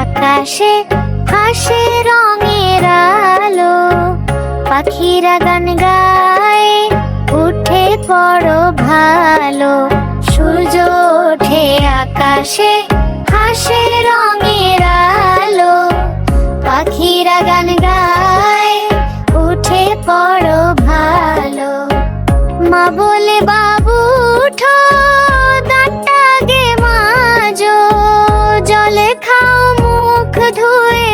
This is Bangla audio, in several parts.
আকাশে হাসে রঙের আলো। পাখিরা গান গায়, উঠে পড়ো ভালো। সূর্য ওঠে আকাশে হাসে রঙের আলো। পাখিরা গান গায়, উঠে পড়ো ভালো। মা বলে, বাবু ধুয়ে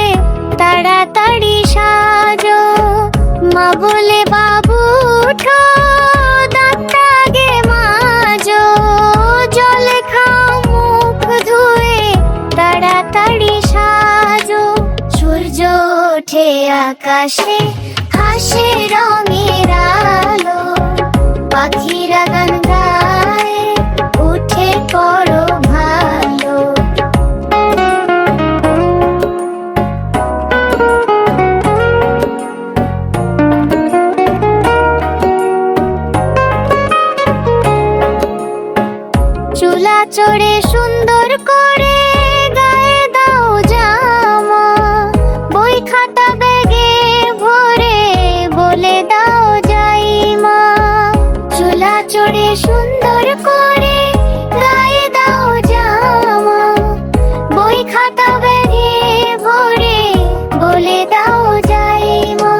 তাড়াতাড়ি সাজো। মা বলে, বাবু, উঠো মাজো। জলে ধুয়ে, তাড়াতাড়ি সাজো। সূর্য আকাশে, হাসে রঙের চুলা চড়ে সুন্দর করে গায়ে দাও জামা। বই খাতা ব্যাগে ভরে বলে দাও যাই মা চুলা চড়ে সুন্দর করে গায়ে দাও জামা। বই খাতা ব্যাগে ভরে বলে দাও যাই মা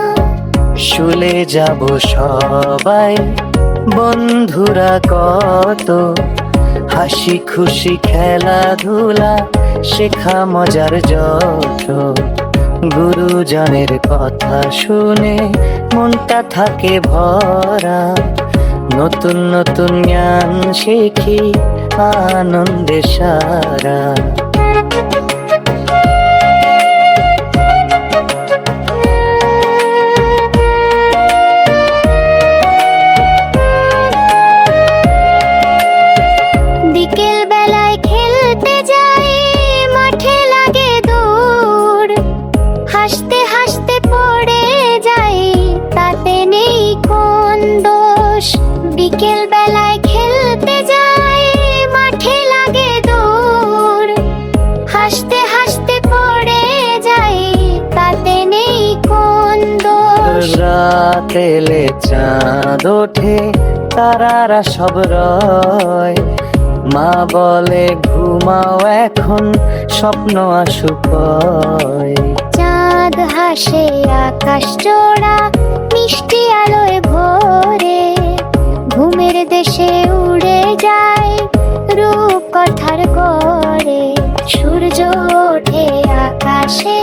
শুলে যাব সবাই, বন্ধুরা কত হাসি খুশি, খেলাধুলা, শেখা মজার যত। গুরুজনের কথা শুনে মনটা থাকে ভরা। নতুন নতুন জ্ঞান শিখি, আনন্দে সারা। হাসতে হাসতে পড়ে যাই, তাতে নেই কোন দোষ। বিকেল বেলায় খেলতে যাই, মাঠে লাগে দৌড়। হাসতে হাসতে পড়ে যাই, তাতে নেই কোন দোষ। রাত এলে চাঁদ ওঠে, তারারা সব রয়। মা বলে, ঘুমাও এখন, স্বপ্ন আসুক হাসে আকাশ চোড়া মিষ্টি আলোয় ভোরে। ঘুমের দেশে উড়ে যায় রূপ কথার গড়ে। সূর্য ওঠে আকাশে